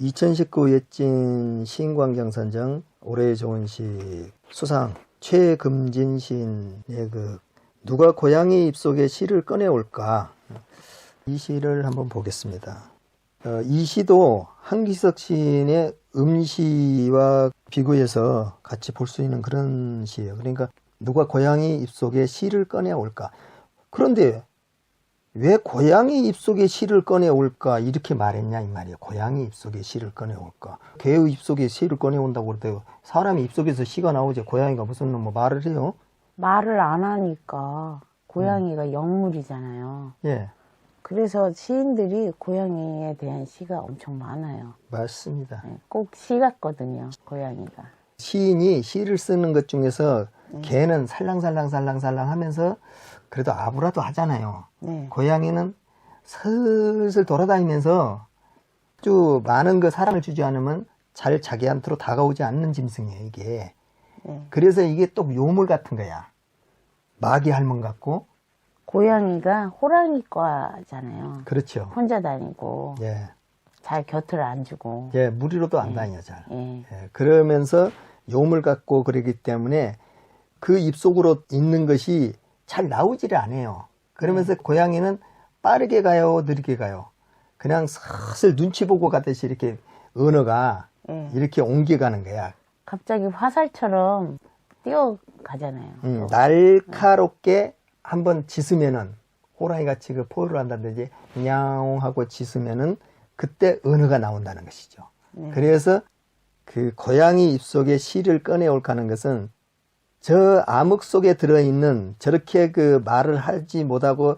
2019 예진 시인광장선정 올해의 좋은 시 수상 최금진 시인의 그 누가 고양이 입속에 시를 꺼내올까 이 시를 한번 보겠습니다. 어, 이 시도 한기석 시인의 음시와 비교해서 같이 볼 수 있는 그런 시예요. 그러니까 누가 고양이 입속에 시를 꺼내올까? 그런데 왜 고양이 입속에 시를 꺼내올까 이렇게 말했냐 이 말이에요. 고양이 입속에 시를 꺼내올까. 개의 입속에 시를 꺼내온다고 그러대요. 사람이 입속에서 시가 나오지 고양이가 무슨 뭐 말을 해요? 말을 안 하니까 고양이가 영물이잖아요. 예, 그래서 시인들이 고양이에 대한 시가 엄청 많아요. 맞습니다. 네, 꼭시 같거든요, 고양이가. 시인이 시를 쓰는 것 중에서 개는 살랑살랑살랑살랑 하면서 그래도 아부라도 하잖아요. 네. 고양이는 슬슬 돌아다니면서 아주 많은 그 사랑을 주지 않으면 잘 자기한테로 다가오지 않는 짐승이에요, 이게. 네. 그래서 이게 또 요물 같은 거야. 마귀 할멈 같고. 고양이가 호랑이과잖아요. 그렇죠. 혼자 다니고 예. 잘 곁을 안 주고. 예, 무리로도 안 다녀, 잘. 예. 예, 그러면서 요물 같고 그러기 때문에 그 입속으로 있는 것이 잘 나오지를 않아요. 그러면서 고양이는 빠르게 가요, 느리게 가요. 그냥 슬슬 눈치 보고 가듯이 이렇게 언어가 예. 이렇게 옮겨가는 거야. 갑자기 화살처럼 뛰어가잖아요. 음, 또. 날카롭게 한번 짖으면은 호랑이 같이 그 포효를 한다든지 냐옹 하고 짖으면은 그때 언어가 나온다는 것이죠. 네. 그래서 그 고양이 입속에 씨를 꺼내올까 하는 것은 저 암흑 속에 들어있는 저렇게 그 말을 하지 못하고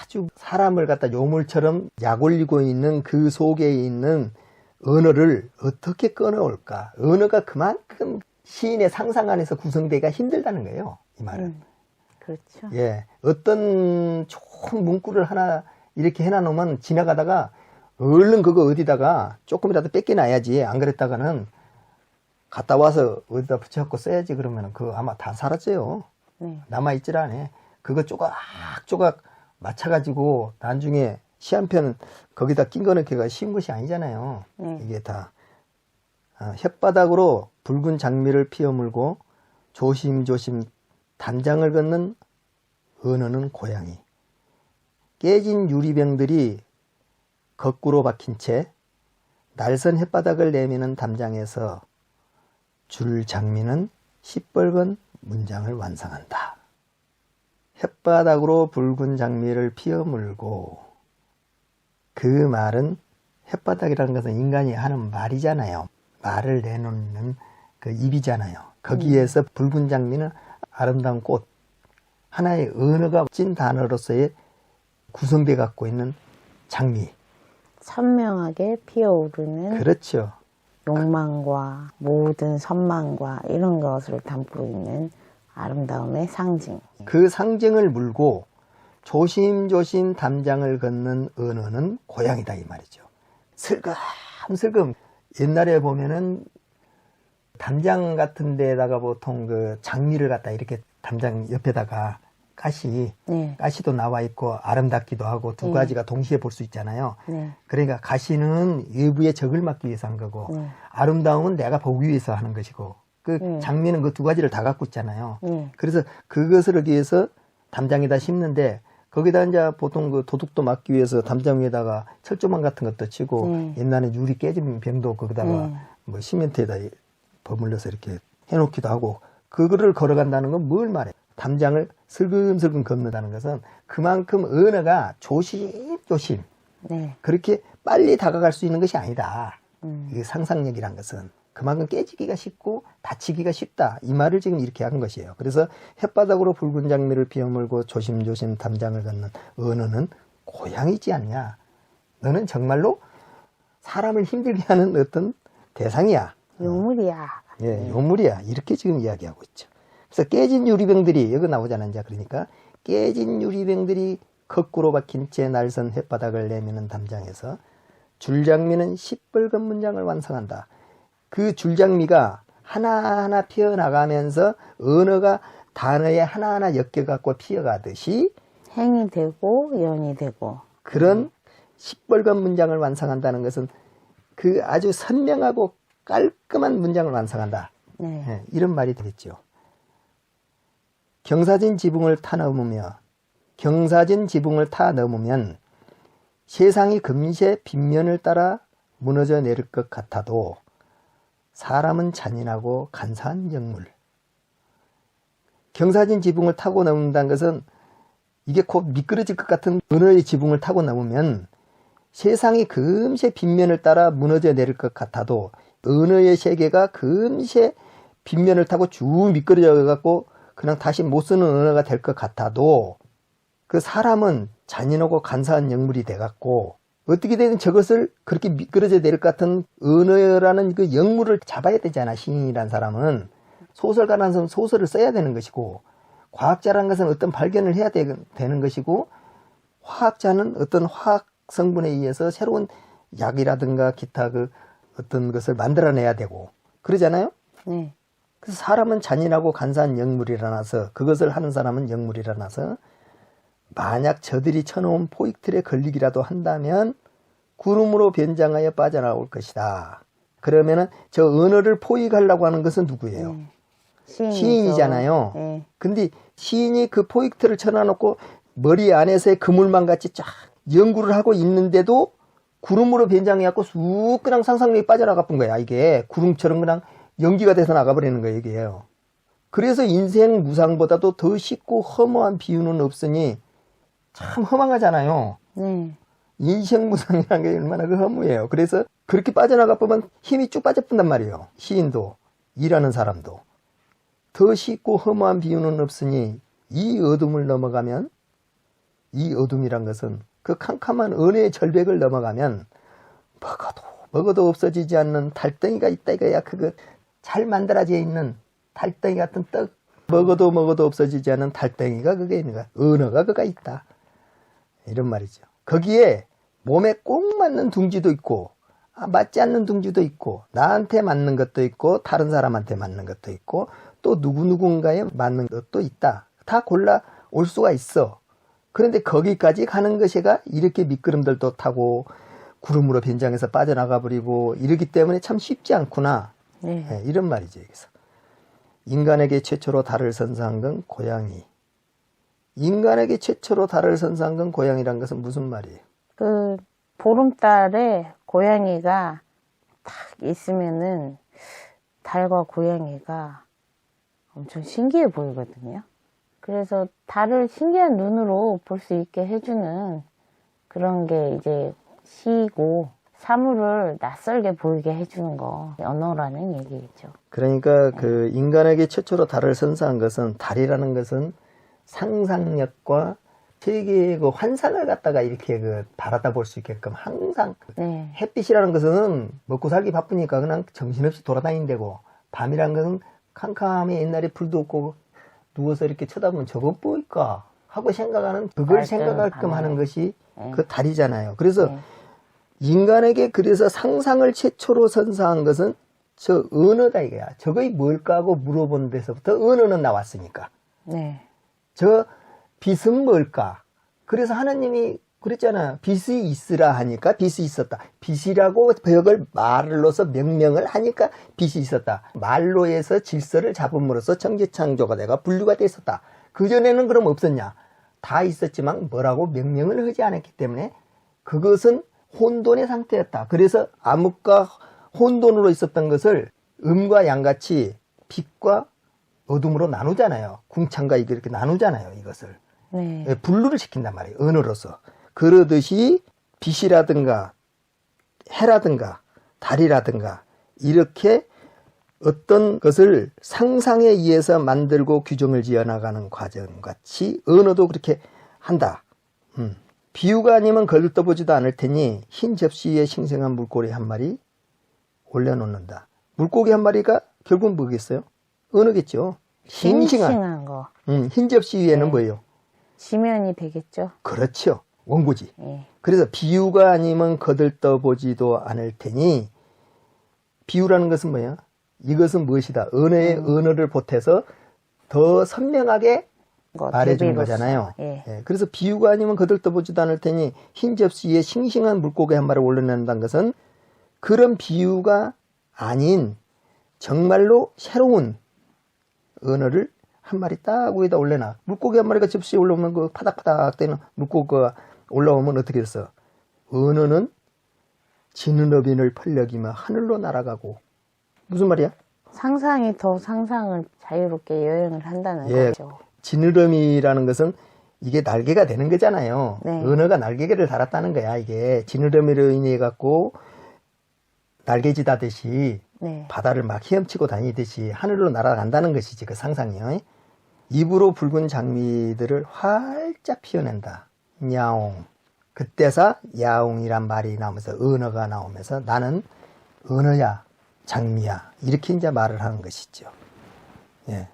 아주 사람을 갖다 요물처럼 약올리고 있는 그 속에 있는 언어를 어떻게 꺼내올까? 언어가 그만큼 시인의 상상 안에서 구성되기가 힘들다는 거예요. 이 말은. 음, 그렇죠. 예. 어떤 좋은 문구를 하나 이렇게 해놔놓으면 지나가다가 얼른 그거 어디다가 조금이라도 뺏겨놔야지. 안 그랬다가는 갔다 와서 어디다 붙여갖고 써야지 그러면 그거 아마 다 사라져요. 네. 남아있질 않아. 그거 조각조각 맞춰가지고 나중에 시한편 거기다 낀 거는 걔가 쉬운 것이 아니잖아요. 네. 이게 다 어, 혓바닥으로 붉은 장미를 피워 물고 조심조심 담장을 걷는 언어는 고양이. 깨진 유리병들이 거꾸로 박힌 채 날선 혓바닥을 내미는 담장에서 줄 장미는 시뻘건 문장을 완성한다. 혓바닥으로 붉은 장미를 피워 물고 그 말은 혓바닥이라는 것은 인간이 하는 말이잖아요. 말을 내놓는 그 입이잖아요. 거기에서 붉은 장미는 아름다운 꽃. 하나의 언어가 찐 단어로서의 구성돼 갖고 있는 장미. 선명하게 피어오르는 그렇죠. 욕망과 모든 선망과 이런 것을 담고 있는 아름다움의 상징. 그 상징을 물고 조심조심 담장을 걷는 언어는 고양이다 이 말이죠. 슬금슬금 옛날에 보면은 담장 같은 데다가 보통 그 장미를 갖다 이렇게 담장 옆에다가 가시 네. 가시도 나와 있고 아름답기도 하고 두 네. 가지가 동시에 볼 수 있잖아요. 네. 그러니까 가시는 외부의 적을 막기 위해서 한 거고 네. 아름다움은 내가 보기 위해서 하는 것이고 그 네. 장미는 그 두 가지를 다 갖고 있잖아요. 네. 그래서 그것을 위해서 담장에다 심는데 거기다 이제 보통 그 도둑도 막기 위해서 담장 위에다가 철조망 같은 것도 치고 네. 옛날에 유리 깨진 병도 거기다가 네. 뭐 시멘트에다 버물려서 이렇게 해놓기도 하고 그거를 걸어간다는 건 뭘 말해? 담장을 슬금슬금 걷는다는 것은 그만큼 언어가 조심조심 네. 그렇게 빨리 다가갈 수 있는 것이 아니다. 음. 이게 상상력이란 것은 그만큼 깨지기가 쉽고 다치기가 쉽다. 이 말을 지금 이렇게 하는 것이에요. 그래서 햇바닥으로 붉은 장미를 피어물고 조심조심 담장을 걷는 언어는 고양이지 않냐. 너는 정말로 사람을 힘들게 하는 어떤 대상이야. 요물이야. 예, 요물이야. 이렇게 지금 이야기하고 있죠. 그래서 깨진 유리병들이 여기 나오잖아요. 이제 그러니까 깨진 유리병들이 거꾸로 박힌 채 날선 햇바닥을 내미는 담장에서 줄장미는 시뻘건 문장을 완성한다. 그 줄장미가 하나하나 피어나가면서 언어가 단어에 하나하나 엮여갖고 피어가듯이 행이 되고 연이 되고. 그런 시뻘건 문장을 완성한다는 것은 그 아주 선명하고 깔끔한 문장을 완성한다. 네. 예, 이런 말이 되겠죠. 경사진 지붕을 타 넘으며 경사진 지붕을 타 넘으면 세상이 금세 빗면을 따라 무너져 내릴 것 같아도 사람은 잔인하고 간사한 영물. 경사진 지붕을 타고 넘는다는 것은 이게 곧 미끄러질 것 같은 은어의 지붕을 타고 넘으면 세상이 금세 빗면을 따라 무너져 내릴 것 같아도 은어의 세계가 금세 빗면을 타고 쭉 미끄러져 갖고 그냥 다시 못 쓰는 언어가 될 것 같아도 그 사람은 잔인하고 간사한 영물이 돼 갖고 어떻게든 저것을 그렇게 미끄러져 내릴 것 같은 언어라는 그 영물을 잡아야 되잖아 시인이란 사람은 소설가라는 사람은 소설을 써야 되는 것이고 과학자라는 것은 어떤 발견을 해야 되, 는 것이고 화학자는 어떤 화학 성분에 의해서 새로운 약이라든가 기타 그 어떤 것을 만들어내야 되고 그러잖아요. 네. 그래서 사람은 잔인하고 간사한 영물이라나서 그것을 하는 사람은 영물이라나서 만약 저들이 쳐놓은 포익틀에 걸리기라도 한다면 구름으로 변장하여 빠져나올 것이다. 그러면은 저 언어를 포익하려고 하는 것은 누구예요? 네. 시인이잖아요. 네. 근데 시인이 그 포익틀을 쳐놔놓고 머리 안에서의 그물만 같이 쫙 연구를 하고 있는데도 구름으로 변장해갖고 쑥 그냥 상상력이 빠져나가 본 거야. 이게 구름처럼 그냥 연기가 돼서 나가버리는 거예요. 이게요. 그래서 인생 무상보다도 더 쉽고 허무한 비유는 없으니 참 허망하잖아요. 네. 인생 무상이라는 게 얼마나 그 허무해요. 그래서 그렇게 빠져나가 보면 힘이 쭉 빠져뿐단 말이에요. 시인도, 일하는 사람도. 더 쉽고 허무한 비유는 없으니 이 어둠을 넘어가면 이 어둠이란 것은 그 캄캄한 은혜의 절벽을 넘어가면 먹어도 먹어도 없어지지 않는 달덩이가 있다 이거야. 그거 잘 만들어져 있는 달덩이 같은 떡 먹어도 먹어도 없어지지 않는 달덩이가 그게 있는 거야. 언어가 그가 있다. 이런 말이죠. 거기에 몸에 꼭 맞는 둥지도 있고 아, 맞지 않는 둥지도 있고 나한테 맞는 것도 있고 다른 사람한테 맞는 것도 있고 또 누구누군가에 맞는 것도 있다. 다 골라 올 수가 있어. 그런데 거기까지 가는 것이가 이렇게 미끄럼들도 타고 구름으로 변장해서 빠져나가 버리고 이러기 때문에 참 쉽지 않구나. 네. 예, 이런 말이죠. 여기서 인간에게 최초로 달을 선사한 건 고양이. 인간에게 최초로 달을 선사한 건 고양이란 것은 무슨 말이에요? 그 보름달에 고양이가 딱 있으면은 달과 고양이가 엄청 신기해 보이거든요. 그래서 달을 신기한 눈으로 볼 수 있게 해주는 그런 게 이제 시고 사물을 낯설게 보이게 해주는 거 언어라는 얘기겠죠. 그러니까 그 인간에게 최초로 달을 선사한 것은 달이라는 것은 상상력과 세계의 그 환상을 갖다가 이렇게 그 바라다 볼 수 있게끔 항상 네, 햇빛이라는 것은 먹고 살기 바쁘니까 그냥 정신없이 돌아다니는 데고 밤이라는 것은 캄캄히 옛날에 불도 없고 누워서 이렇게 쳐다보면 저거 뭐일까 하고 생각하는 그걸 생각할끔. 하는 것이 네. 그 달이잖아요. 그래서 네. 인간에게 그래서 상상을 최초로 선사한 것은 저 언어다 이거야. 저거이 뭘까 하고 물어본 데서부터 언어는 나왔으니까. 네, 저 빛은 뭘까? 그래서 하나님이 그랬잖아요. 빛이 있으라 하니까 빛이 있었다. 빛이라고 벽을 말로서 명명을 하니까 빛이 있었다. 말로 해서 질서를 잡음으로써 청지창조가 내가 분류가 돼 있었다. 그전에는 그럼 없었냐? 다 있었지만 뭐라고 명명을 하지 않았기 때문에 그것은 혼돈의 상태였다. 그래서 암흑과 혼돈으로 있었던 것을 음과 양같이 빛과 어둠으로 나누잖아요. 궁창과 이게 이렇게 나누잖아요. 이것을. 네, 예, 분류를 시킨단 말이에요. 언어로서. 그러듯이 빛이라든가 해라든가 달이라든가 이렇게 어떤 것을 상상에 의해서 만들고 규정을 지어나가는 과정 같이 언어도 그렇게 한다. 음. 비유가 아니면 걸떠보지도 않을 테니 흰 접시 위에 싱싱한 물고기 한 마리 올려놓는다. 물고기 한 마리가 결국 뭐겠어요? 언어겠죠. 싱싱한. 싱싱한 거 음, 흰 접시 위에는 네. 뭐예요? 지면이 되겠죠. 그렇죠. 원고지. 예, 그래서 비유가 아니면 거들떠보지도 않을 테니 비유라는 것은 뭐야? 이것은 무엇이다? 언어의 언어를 보태서 더 선명하게 뭐 말해주는. 거잖아요. 예, 예, 그래서 비유가 아니면 거들떠보지도 않을 테니 흰 접시 위에 싱싱한 물고기 한 마리 올려낸다는 것은 그런 비유가 아닌 정말로 새로운 언어를 한 마리 딱 위에다 올려놔. 물고기 한 마리가 접시에 올라오면 그 파닥파닥 되는 물고기가 올라오면 어떻게 됐어? 언어는 지느러비를 펄럭이며 하늘로 날아가고 무슨 말이야? 상상이 더 상상을 자유롭게 여행을 한다는 예. 거죠. 지느러미라는 것은 이게 날개가 되는 거잖아요. 네. 언어가 날개를 달았다는 거야. 이게 지느러미로 인해 갖고 날개짓 하듯이 네. 바다를 막 헤엄치고 다니듯이 하늘로 날아간다는 것이지 그 상상이요. 입으로 붉은 장미들을 활짝 피워낸다. 야옹. 그때서 야옹이란 말이 나오면서 언어가 나오면서 나는 언어야, 장미야. 이렇게 이제 말을 하는 것이죠. 예.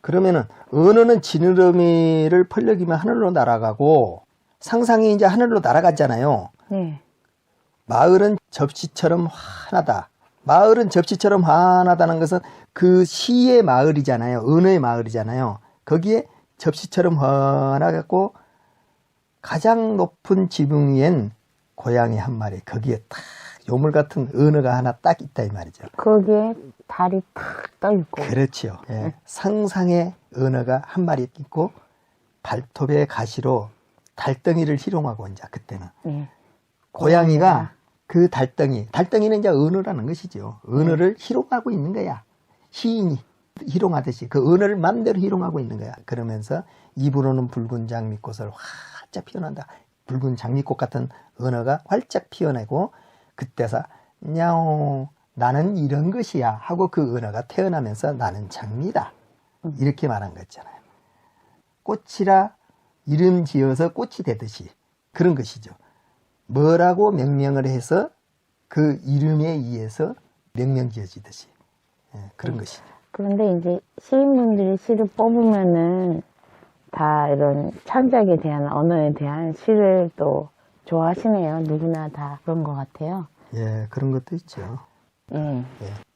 그러면은 언어는 지느러미를 펄럭이면 하늘로 날아가고 상상이 이제 하늘로 날아갔잖아요. 네. 마을은 접시처럼 환하다. 마을은 접시처럼 환하다는 것은 그 시의 마을이잖아요. 은의 마을이잖아요. 거기에 접시처럼 환하고 가장 높은 지붕 위엔 고양이 한 마리 거기에 딱 요물 같은 은어가 하나 딱 있다 이 말이죠. 거기에 달이 탁 떠 있고. 그렇지요. 예. 상상의 은어가 한 마리 있고 발톱의 가시로 달덩이를 희롱하고 이제 그때는 네. 고양이가 그 달덩이, 달덩이는 이제 은어라는 것이죠. 은어를 희롱하고 있는 거야. 시인이 희롱하듯이 그 은어를 맘대로 희롱하고 있는 거야. 그러면서 입으로는 붉은 장미꽃을 활짝 피어난다. 붉은 장미꽃 같은 은어가 활짝 피어내고 그때서 냐옹 나는 이런 것이야 하고 그 은어가 태어나면서 나는 장미다. 이렇게 말한 거잖아요. 꽃이라 이름 지어서 꽃이 되듯이 그런 것이죠. 뭐라고 명명을 해서 그 이름에 의해서 명명 지어지듯이 예, 그런 것이죠. 그런데 이제 시인분들이 시를 뽑으면은 다 이런 창작에 대한 언어에 대한 시를 또 좋아하시네요. 누구나 다 그런 것 같아요. 예, 그런 것도 있죠. 예. 예.